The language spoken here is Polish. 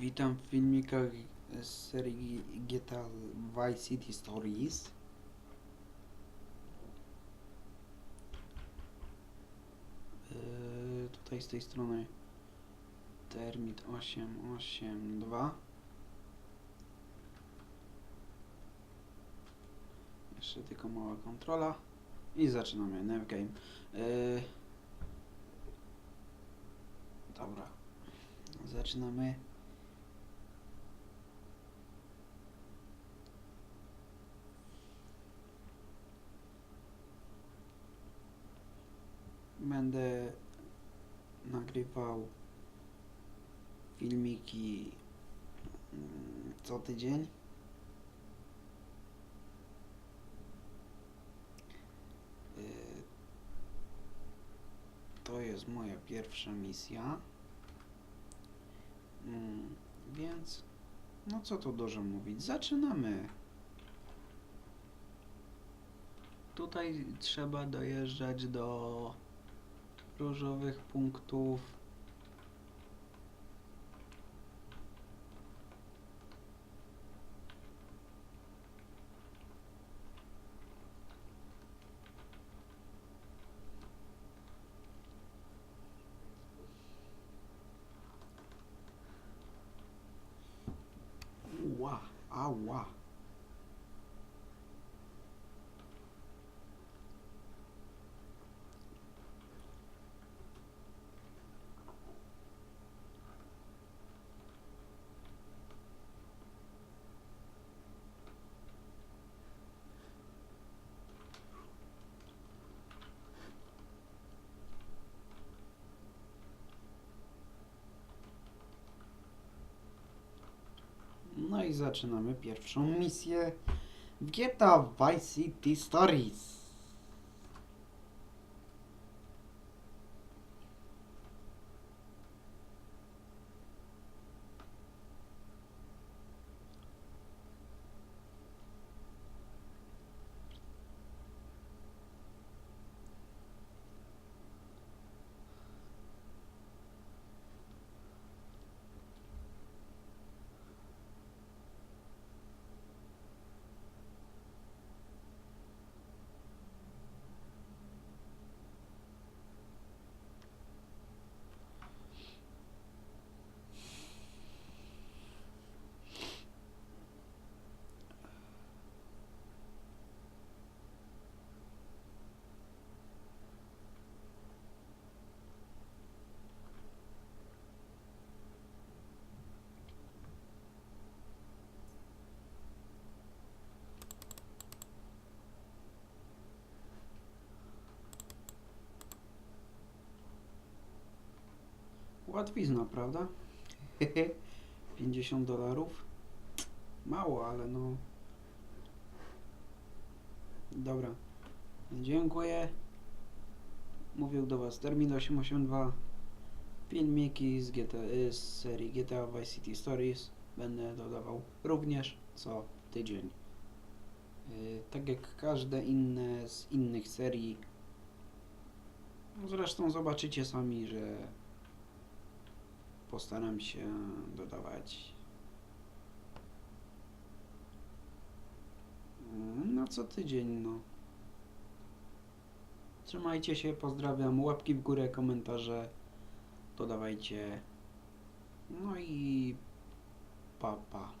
Witam w filmikach z serii GTA Vice City Stories. Yy, tutaj z tej strony Termit 882 Jeszcze tylko mała kontrola i zaczynamy Nev Game. Yy, dobra, zaczynamy. Będę nagrywał filmiki mm, co tydzień. Y, To jest moja pierwsza misja. Mm, Więc, no co tu dużo mówić, zaczynamy. Tutaj trzeba dojeżdżać do różowych punktów. Ła, ała. No i zaczynamy pierwszą misję w GTA Vice City Stories. Łatwizna, prawda? 50 dolarów. Mało, ale no. Dobra. Dziękuję. Mówił do Was Termin 882. Filmiki z, GTA, y, z serii GTA Vice City Stories będę dodawał również co tydzień. Y, Tak jak każde inne z innych serii. Zresztą zobaczycie sami, że postaram się dodawać no co tydzień, no. Trzymajcie się, pozdrawiam, łapki w górę, komentarze, dodawajcie. No i pa pa.